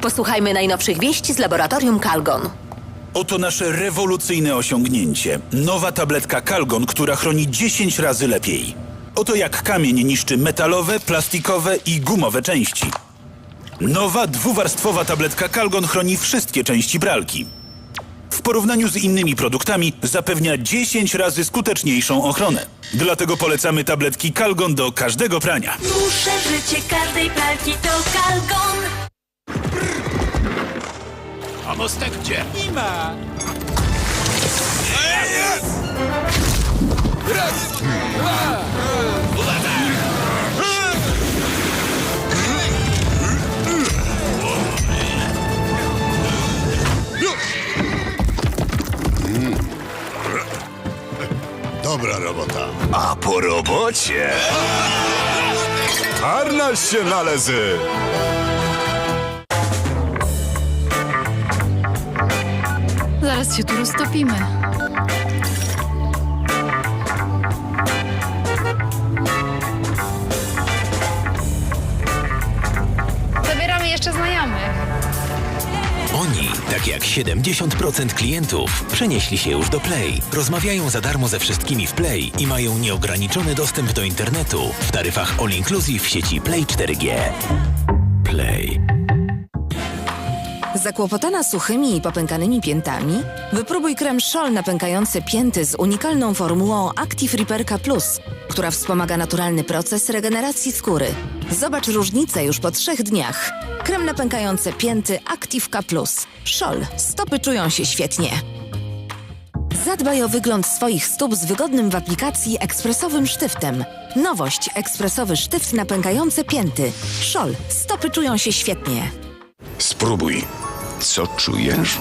Posłuchajmy najnowszych wieści z laboratorium Calgon. Oto nasze rewolucyjne osiągnięcie. Nowa tabletka Calgon, która chroni 10 razy lepiej. Oto jak kamień niszczy metalowe, plastikowe i gumowe części. Nowa dwuwarstwowa tabletka Calgon chroni wszystkie części pralki. W porównaniu z innymi produktami zapewnia 10 razy skuteczniejszą ochronę. Dlatego polecamy tabletki Calgon do każdego prania. Dłuższe życie każdej pralki to Kalgon. A mostek gdzie? Nie ma. Dobra robota. A po robocie Harnaś się należy! Zaraz się tu roztopimy. Oni, tak jak 70% klientów, przenieśli się już do Play. Rozmawiają za darmo ze wszystkimi w Play i mają nieograniczony dostęp do internetu w taryfach All Inclusive w sieci Play 4G. Play. Zakłopotana suchymi i popękanymi piętami? Wypróbuj krem Scholl napękający pięty z unikalną formułą Active Repairka Plus, która wspomaga naturalny proces regeneracji skóry. Zobacz różnicę już po trzech dniach. Krem napękający pięty Active K Plus. Scholl. Stopy czują się świetnie. Zadbaj o wygląd swoich stóp z wygodnym w aplikacji ekspresowym sztyftem. Nowość ekspresowy sztyft napękający pięty. Scholl. Stopy czują się świetnie. Spróbuj. Co czujesz?